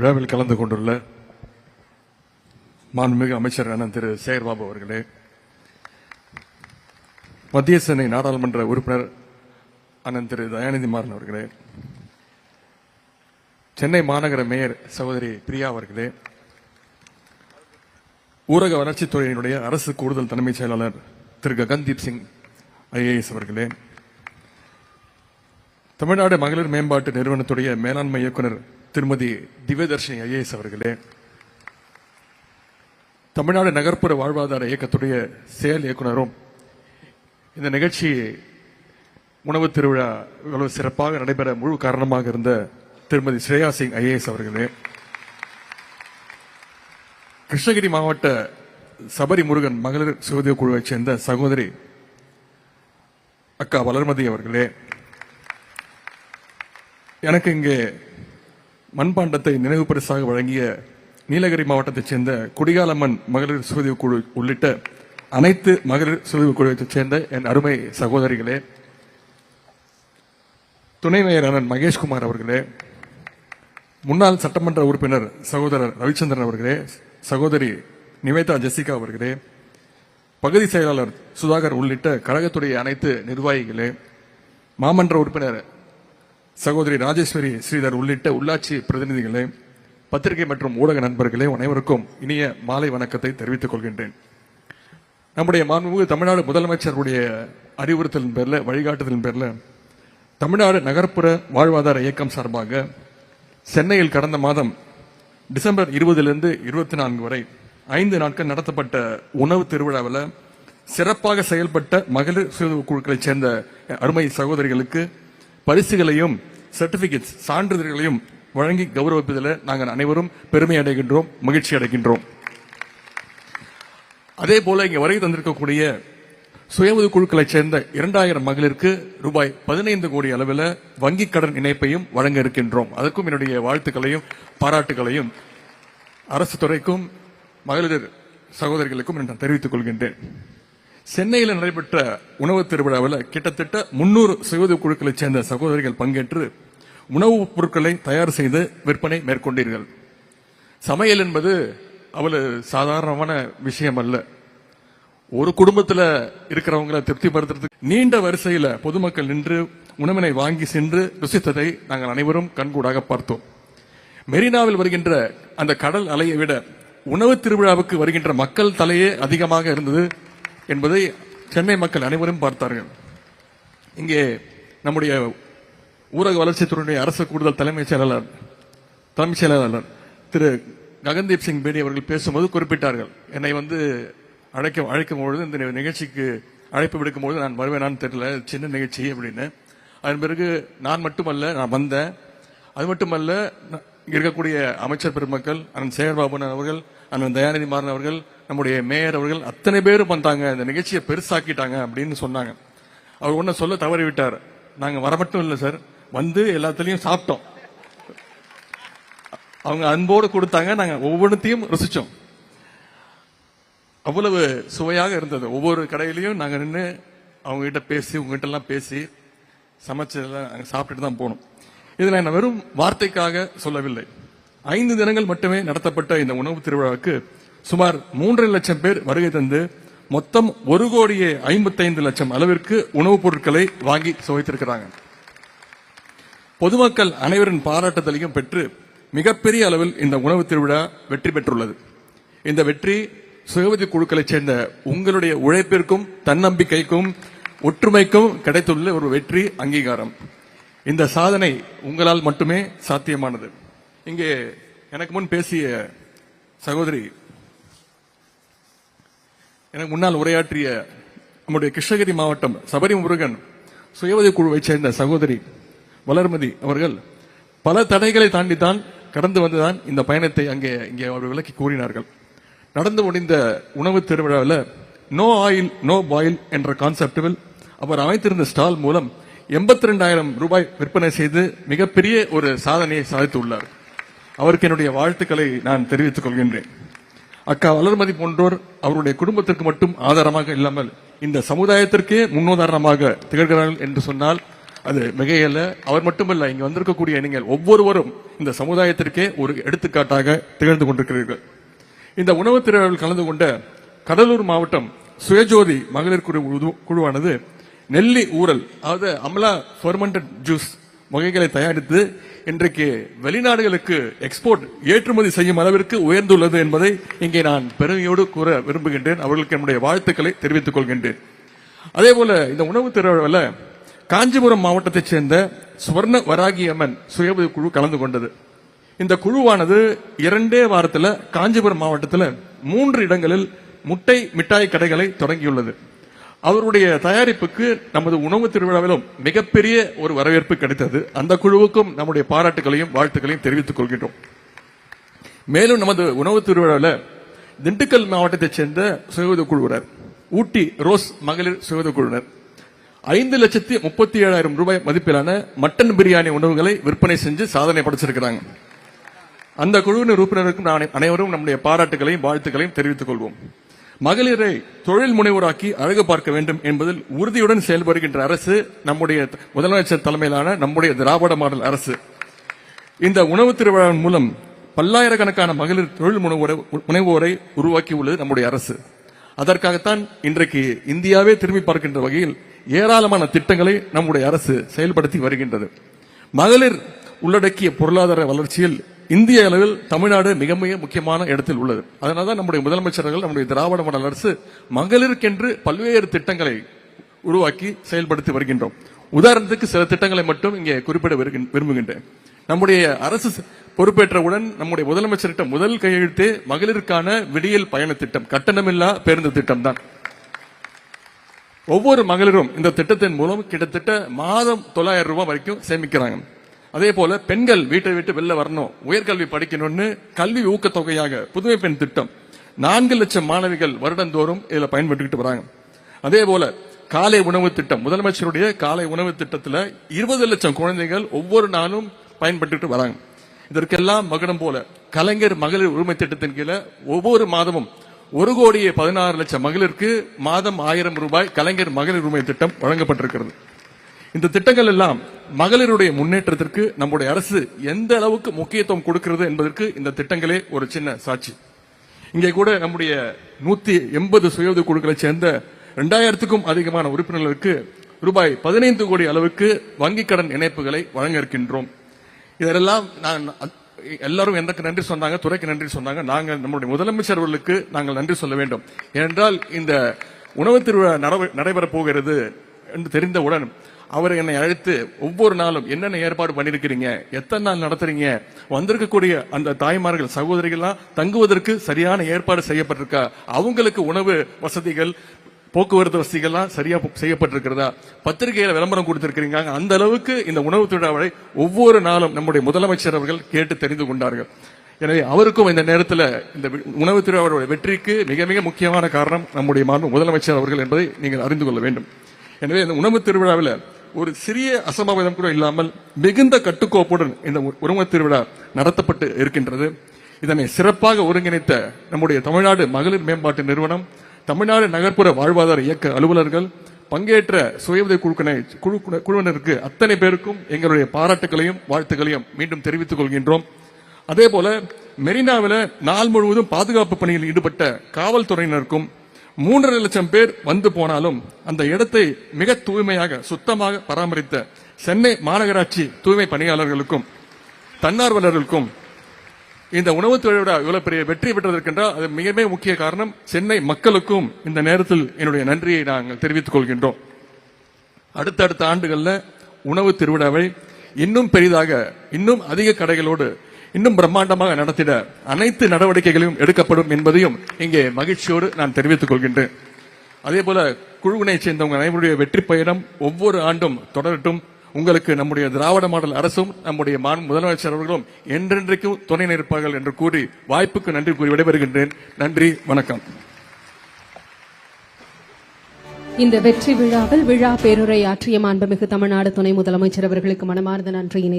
விழாவில் கலந்து கொண்டுள்ள மாண்புமிகு அமைச்சர் அண்ணன் திரு சேகர்பாபு அவர்களே மத்திய சென்னை நாடாளுமன்ற உறுப்பினர் அண்ணன் திரு தயாநிதி மாறன் அவர்களே சென்னை மாநகர மேயர் சகோதரி பிரியா அவர்களே ஊரக வளர்ச்சித்துறையினுடைய அரசு கூடுதல் தலைமைச் செயலாளர் திரு ககன்தீப் சிங் ஐஏஎஸ் அவர்களே தமிழ்நாடு மகளிர் மேம்பாட்டு நிறுவனத்துடைய மேலாண்மை இயக்குனர் திருமதி திவ்யதர்ஷினி ஐஏஎஸ் அவர்களே தமிழ்நாடு நகர்ப்புற வாழ்வாதார இயக்கத்துடைய செயல் இயக்குனரும் இந்த நிகழ்ச்சி உணவு திருவிழா இவ்வளவு சிறப்பாக நடைபெற முழு காரணமாக இருந்த திருமதி ஸ்ரேயா சிங் ஐஏஎஸ் அவர்களே கிருஷ்ணகிரி மாவட்ட சபரி முருகன் மகளிர் சுகதிய குழுவைச் சேர்ந்த சகோதரி அக்கா வளர்மதி அவர்களே எனக்கு இங்கே மண்பாண்டத்தை நினைவு பரிசாக வழங்கிய நீலகிரி மாவட்டத்தைச் சேர்ந்த குடிகாலம்மன் மகளிர் சுதவி குழு உள்ளிட்ட அனைத்து மகளிர் சுதவி குழுவைச் சேர்ந்த என் அருமை சகோதரிகளே துணை மேயர் அண்ணன் மகேஷ்குமார் அவர்களே முன்னாள் சட்டமன்ற உறுப்பினர் சகோதரர் ரவிச்சந்திரன் அவர்களே சகோதரி நிவேதா ஜெசிகா அவர்களே பகுதி செயலாளர் சுதாகர் உள்ளிட்ட கழகத்துடைய அனைத்து நிர்வாகிகளே மாமன்ற உறுப்பினர் சகோதரி ராஜேஸ்வரி ஸ்ரீதர் உள்ளிட்ட உள்ளாட்சி பிரதிநிதிகளே பத்திரிகை மற்றும் ஊடக நண்பர்களே அனைவருக்கும் இனிய மாலை வணக்கத்தை தெரிவித்துக் கொள்கின்றேன். நம்முடைய மாண்புமிகு தமிழ்நாடு முதலமைச்சருடைய அறிவுறுத்தலின் பேரில் வழிகாட்டுதலின் பேரில் தமிழ்நாடு நகர்ப்புற வாழ்வாதார இயக்கம் சார்பாக சென்னையில் கடந்த மாதம் டிசம்பர் இருபதிலிருந்து இருபத்தி நான்கு வரை ஐந்து நாட்கள் நடத்தப்பட்ட உணவு திருவிழாவில் சிறப்பாக செயல்பட்ட மகளிர் சுய குழுக்களைச் சேர்ந்த அருமை சகோதரிகளுக்கு பரிசுகளையும் சர்டிபிகேட்ஸ் சான்றிதழ்களையும் வழங்கி கௌரவிப்பதில் நாங்கள் அனைவரும் பெருமை அடைகின்றோம் மகிழ்ச்சி அடைகின்றோம். அதே போல இங்கே வருகை தந்திருக்கக்கூடிய சுய உதவி குழுக்களைச் சேர்ந்த இரண்டாயிரம் மகளிருக்கு ரூபாய் பதினைந்து கோடி அளவில் வங்கிக் கடன் இணைப்பையும் வழங்க இருக்கின்றோம். அதற்கும் என்னுடைய வாழ்த்துக்களையும் பாராட்டுகளையும் அரசு துறைக்கும் மகளிர் சகோதரிகளுக்கும் நான் தெரிவித்துக் கொள்கின்றேன். சென்னையில் நடைபெற்ற உணவு திருவிழாவில் கிட்டத்தட்ட முன்னூறு சுய குழுக்களைச் சேர்ந்த சகோதரிகள் பங்கேற்று உணவுப் பொருட்களை தயார் செய்து விற்பனை மேற்கொண்டீர்கள். சமையல் என்பது அவ்வளவு சாதாரணமான விஷயம் அல்ல ஒரு குடும்பத்தில் இருக்கிறவங்களை திருப்திப்படுத்துறதுக்கு நீண்ட வரிசையில் பொதுமக்கள் நின்று உணவினை வாங்கி சென்று ருசித்ததை நாங்கள் அனைவரும் கண்கூடாக பார்த்தோம். மெரினாவில் வருகின்ற அந்த கடல் அலையை விட உணவு திருவிழாவுக்கு வருகின்ற மக்கள் தலையே அதிகமாக இருந்தது என்பதை சென்னை மக்கள் அனைவரும் பார்த்தார்கள். இங்கே நம்முடைய ஊரக வளர்ச்சித்துறையுடைய அரசு கூடுதல் தலைமைச் செயலாளர் தலைமைச் செயலாளர் திரு ககன்தீப் சிங் பேடி அவர்கள் பேசும்போது குறிப்பிட்டார்கள். என்னை வந்து அழைக்க அழைக்கும் பொழுது இந்த நிகழ்ச்சிக்கு அழைப்பு விடுக்கும் பொழுது நான் வருவேனான்னு தெரியல சின்ன நிகழ்ச்சி அப்படின்னு. அதன் பிறகு நான் மட்டுமல்ல நான் வந்தேன். அது மட்டுமல்ல இருக்கக்கூடிய அமைச்சர் பெருமக்கள் அண்ணன் சேகர்பாபு அவர்கள் அண்ணன் தயாநிதி மாறன் அவர்கள் நம்முடைய மேயர் அவர்கள் அத்தனை பேரும் வந்தாங்க இந்த நிகழ்ச்சியை பெருசாக்கிட்டாங்க அப்படின்னு சொன்னாங்க. அவர் ஒன்றும் சொல்ல தவறி விட்டார் நாங்கள் வர மட்டும் இல்லை சார். வந்து எல்லாத்துலேயும் சாப்பிட்டோம். அவங்க அன்போடு கொடுத்தாங்க நாங்கள் ஒவ்வொன்றத்தையும் ருசித்தோம் அவ்வளவு சுவையாக இருந்தது. ஒவ்வொரு கடையிலையும் நாங்கள் நின்று அவங்ககிட்ட பேசி உங்ககிட்டலாம் பேசி சமைச்சதெல்லாம் நாங்கள் சாப்பிட்டுட்டு தான் போனோம். இதில் நான் வெறும் வார்த்தைக்காக சொல்லவில்லை. ஐந்து தினங்கள் மட்டுமே நடத்தப்பட்ட இந்த உணவு திருவிழாவுக்கு சுமார் மூன்றரை லட்சம் பேர் வருகை தந்து மொத்தம் ஒரு கோடியே ஐம்பத்தைந்து லட்சம் அளவிற்கு உணவுப் பொருட்களை வாங்கி சுவைத்திருக்கிறாங்க. பொதுமக்கள் அனைவரின் பாராட்டுதலையும் பெற்று மிகப்பெரிய அளவில் இந்த உணவு திருவிழா வெற்றி பெற்றுள்ளது. இந்த வெற்றி சுயவதி குழுக்களைச் சேர்ந்த உங்களுடைய உழைப்பிற்கும் தன்னம்பிக்கைக்கும் ஒற்றுமைக்கும் கிடைத்துள்ள ஒரு வெற்றி அங்கீகாரம். இந்த சாதனை உங்களால் மட்டுமே சாத்தியமானது. இங்கே எனக்கு முன் பேசிய சகோதரி எனக்கு முன்னால் உரையாற்றிய நம்முடைய கிருஷ்ணகிரி மாவட்டம் சபரி முருகன் சுயவதி குழுவைச் சேர்ந்த சகோதரி வளர்மதி அவர்கள் பல தடைகளை தாண்டித்தான் கடந்து வந்துதான் இந்த பயணத்தை அங்கே இங்கே அவர் விளக்கி கூறினார்கள். நடந்து முடிந்த உணவு திருவிழாவில் நோ ஆயில் நோ பாயில் என்ற கான்செப்டில் அவர் அமைத்திருந்த ஸ்டால் மூலம் எண்பத்தி ரெண்டாயிரம் ரூபாய் விற்பனை செய்து மிகப்பெரிய ஒரு சாதனையை சாதித்துள்ளார். அவருக்கு என்னுடைய வாழ்த்துக்களை நான் தெரிவித்துக் கொள்கின்றேன். அக்கா வளர்மதி போன்றோர் அவருடைய குடும்பத்திற்கு மட்டும் ஆதாரமாக இல்லாமல் இந்த சமுதாயத்திற்கே முன்னுதாரணமாக திகழ்கிறார்கள் என்று சொன்னால் அது மிகையல்ல. அவர் மட்டுமல்ல இங்க வந்திருக்கக்கூடிய நீங்கள் ஒவ்வொருவரும் இந்த சமுதாயத்திற்கே ஒரு எடுத்துக்காட்டாக திகழ்ந்து கொண்டிருக்கிறீர்கள். இந்த உணவுத் திருவிழாவில் கலந்து கொண்ட கடலூர் மாவட்டம் சுயஜோதி மகளிர் குழு குழுவானது நெல்லி ஊரல் அதாவது அமலா ஃபெர்மெண்டட் ஜூஸ் வகைகளை தயாரித்து இன்றைக்கு வெளிநாடுகளுக்கு எக்ஸ்போர்ட் ஏற்றுமதி செய்யும் அளவிற்கு உயர்ந்துள்ளது என்பதை இங்கே நான் பெருமையோடு கூற விரும்புகின்றேன். அவர்களுக்கு என்னுடைய வாழ்த்துக்களை தெரிவித்துக் கொள்கின்றேன். அதே போல இந்த உணவு திருவிழாவில் காஞ்சிபுரம் மாவட்டத்தைச் சேர்ந்த சுவர்ண வராகி அம்மன் சுய குழு கலந்து கொண்டது. இந்த குழுவானது இரண்டே வாரத்தில் காஞ்சிபுரம் மாவட்டத்தில் மூன்று இடங்களில் முட்டை மிட்டாய் கடைகளை தொடங்கியுள்ளது. அவருடைய தயாரிப்புக்கு நமது உணவு திருவிழாவிலும் மிகப்பெரிய ஒரு வரவேற்பு கிடைத்தது. அந்த குழுவுக்கும் நம்முடைய பாராட்டுகளையும் வாழ்த்துக்களையும் தெரிவித்துக் கொள்கின்றோம். மேலும் நமது உணவு திருவிழாவில் திண்டுக்கல் மாவட்டத்தைச் சேர்ந்த சுயஉதவி குழுவினர் ஊட்டி ரோஸ் மகளிர் சுயஉதவி குழுவினர் ஐந்து லட்சத்தி முப்பத்தி ஏழாயிரம் ரூபாய் மதிப்பிலான மட்டன் பிரியாணி உணவுகளை விற்பனை செஞ்சு சாதனை படைச்சிருக்கிறாங்க. அந்த குழுவின் உறுப்பினருக்கும் நான் அனைவரும் நம்முடைய பாராட்டுகளையும் வாழ்த்துக்களையும் தெரிவித்துக் கொள்வோம். மகளிரை தொழில் முனைவோராக்கி அழகு பார்க்க வேண்டும் என்பதில் உறுதியுடன் செயல்படுகின்ற அரசு நம்முடைய முதலமைச்சர் தலைமையிலான நம்முடைய திராவிட மாடல் அரசு. இந்த உணவு திருவிழாவின் மூலம் பல்லாயிரக்கணக்கான மகளிர் தொழில் முனைவோரை முனைவோரை உருவாக்கியுள்ளது நம்முடைய அரசு. அதற்காகத்தான் இன்றைக்கு இந்தியாவே திரும்பி பார்க்கின்ற வகையில் ஏராளமான திட்டங்களை நம்முடைய அரசு செயல்படுத்தி வருகின்றது. மகளிர் உள்ளடக்கிய பொருளாதார வளர்ச்சியில் இந்திய அளவில் தமிழ்நாடு மிக மிக முக்கியமான இடத்தில் உள்ளது. அதனால்தான் நம்முடைய முதலமைச்சர்கள் நம்முடைய திராவிட மண்டல அரசு மகளிருக்கென்று பல்வேறு திட்டங்களை உருவாக்கி செயல்படுத்தி வருகின்றோம். உதாரணத்துக்கு சில திட்டங்களை மட்டும் இங்கே குறிப்பிட விரும்புகின்றேன். நம்முடைய அரசு பொறுப்பேற்றவுடன் நம்முடைய முதலமைச்சர்கிட்ட முதல் கையெழுத்தே மகளிருக்கான விடியல் பயண திட்டம் கட்டணமில்லா பேருந்து திட்டம் தான் ஒவ்வொரு மகளிரும் இந்த திட்டத்தின் மூலம் கிட்டத்தட்ட மாதம் தொள்ளாயிரம் ரூபாய் வரைக்கும் சேமிக்கிறாங்க. அதே போல பெண்கள் வீட்டை விட்டு வெளில வரணும் உயர்கல்வி படிக்கணும்னு கல்வி ஊக்கத்தொகையாக புதுமை பெண் திட்டம் நான்கு லட்சம் மாணவிகள் வருடந்தோறும் இதுல பயன்பட்டுக்கிட்டு வராங்க. அதே போல காலை உணவு திட்டம் முதலமைச்சருடைய காலை உணவு திட்டத்துல இருபது லட்சம் குழந்தைகள் ஒவ்வொரு நாளும் பயன்பட்டுக்கிட்டு வராங்க. இதற்கெல்லாம் மகனம் போல கலைஞர் மகளிர் உரிமை திட்டத்தின் கீழே ஒவ்வொரு மாதமும் ஒரு கோடியே பதினாறு லட்சம் மகளிருக்கு மாதம் ஆயிரம் ரூபாய் கலைஞர் மகளிர் உரிமை திட்டம் வழங்கப்பட்டிருக்கிறது. இந்த திட்டங்கள் எல்லாம் மகளிருடைய முன்னேற்றத்திற்கு நம்முடைய அரசு எந்த அளவுக்கு முக்கியத்துவம் கொடுக்கிறது என்பதற்கு இந்த திட்டங்களே ஒரு சின்ன சாட்சி. இங்கே கூட நம்முடைய நூத்தி எண்பது சுய உதவி குழுக்களை சேர்ந்த இரண்டாயிரத்துக்கும் அதிகமான உறுப்பினர்களுக்கு ரூபாய் பதினைந்து கோடி அளவுக்கு வங்கிக் கடன் இணைப்புகளை வழங்க இருக்கின்றோம் இதெல்லாம் நான் எல்லாரும் எனக்கு நன்றி சொன்னாங்க? துறைக்கு நன்றி சொன்னாங்க. நாங்கள் நம்முடைய முதலமைச்சர் அவர்களுக்கு நாங்கள் நன்றி சொல்ல வேண்டும். ஏனென்றால் இந்த உணவு திருவிழா நடவ- நடைபெறப் போகிறது என்று தெரிந்தவுடன் அவர் என்னை அழைத்து ஒவ்வொரு நாளும் என்னென்ன ஏற்பாடு பண்ணியிருக்கிறீங்க எத்தனை நாள் நடத்துறீங்க? வந்திருக்கக்கூடிய அந்த தாய்மார்கள் சகோதரிகள்லாம் தங்குவதற்கு சரியான ஏற்பாடு செய்யப்பட்டிருக்கா? அவங்களுக்கு உணவு வசதிகள் போக்குவரத்து வசதிகள்லாம் சரியா செய்யப்பட்டிருக்கிறதா? பத்திரிகையில விளம்பரம் கொடுத்திருக்கிறீங்க அந்த அளவுக்கு இந்த உணவு திருவிழாவை ஒவ்வொரு நாளும் நம்முடைய முதலமைச்சர் அவர்கள் கேட்டு தெரிந்து கொண்டார்கள். எனவே அவருக்கும் இந்த நேரத்தில் இந்த உணவு திருவிழாவோட வெற்றிக்கு மிக மிக முக்கியமான காரணம் நம்முடைய மாண்பு முதலமைச்சர் அவர்கள் என்பதை நீங்கள் அறிந்து கொள்ள வேண்டும். எனவே இந்த உணவு திருவிழாவில் ஒரு சிறிய அசம்பாவிதம் கூட இல்லாமல் மிகுந்த கட்டுக்கோப்புடன் இந்த உருவ திருவிழா நடத்தப்பட்டு இருக்கின்றது. இதனை சிறப்பாக ஒருங்கிணைத்த நம்முடைய தமிழ்நாடு மகளிர் மேம்பாட்டு நிறுவனம் தமிழ்நாடு நகர்ப்புற வாழ்வாதார இயக்க அலுவலர்கள் பங்கேற்ற சுய உதவி குழுக்களை குழு குழுவினருக்கு அத்தனை பேருக்கும் எங்களுடைய பாராட்டுகளையும் வாழ்த்துக்களையும் மீண்டும் தெரிவித்துக் கொள்கின்றோம். அதே போல மெரினாவில் நாள் முழுவதும் பாதுகாப்பு பணியில் ஈடுபட்ட காவல்துறையினருக்கும் மூன்றரை லட்சம் பேர் வந்து போனாலும் அந்த இடத்தை மிக தூய்மையாக சுத்தமாக பராமரித்த சென்னை மாநகராட்சி தூய்மை பணியாளர்களுக்கும் தன்னார்வலர்களுக்கும் இந்த உணவு தொழிலோட இவ்வளவு பெரிய வெற்றி பெற்றதற்கென்றால் அது மிக முக்கிய காரணம் சென்னை மக்களுக்கும் இந்த நேரத்தில் என்னுடைய நன்றியை நாங்கள் தெரிவித்துக் கொள்கின்றோம். அடுத்தடுத்த ஆண்டுகளில் உணவு திருவிழாவை இன்னும் பெரிதாக இன்னும் அதிக கடைகளோடு இன்னும் பிரம்மாண்டமாக நடத்திட அனைத்து நடவடிக்கைகளையும் எடுக்கப்படும் என்பதையும் இங்கே மகிழ்ச்சியோடு நான் தெரிவித்துக் கொள்கின்றேன். அதே போல குழுவினை சேர்ந்தவங்க அனைவருடைய வெற்றி பயணம் ஒவ்வொரு ஆண்டும் தொடரட்டும். உங்களுக்கு நம்முடைய திராவிட மாடல் அரசும் நம்முடைய முதலமைச்சர் அவர்களும் என்றென்றைக்கும் துணை நிற்பார்கள் என்று கூறி வாய்ப்புக்கு நன்றி கூறி விடைபெறுகின்றேன். நன்றி வணக்கம். இந்த வெற்றி விழாவில் விழா பேருரை ஆற்றிய மாண்புமிகு தமிழ்நாடு துணை முதலமைச்சர் அவர்களுக்கு மனமார்ந்த நன்றியினை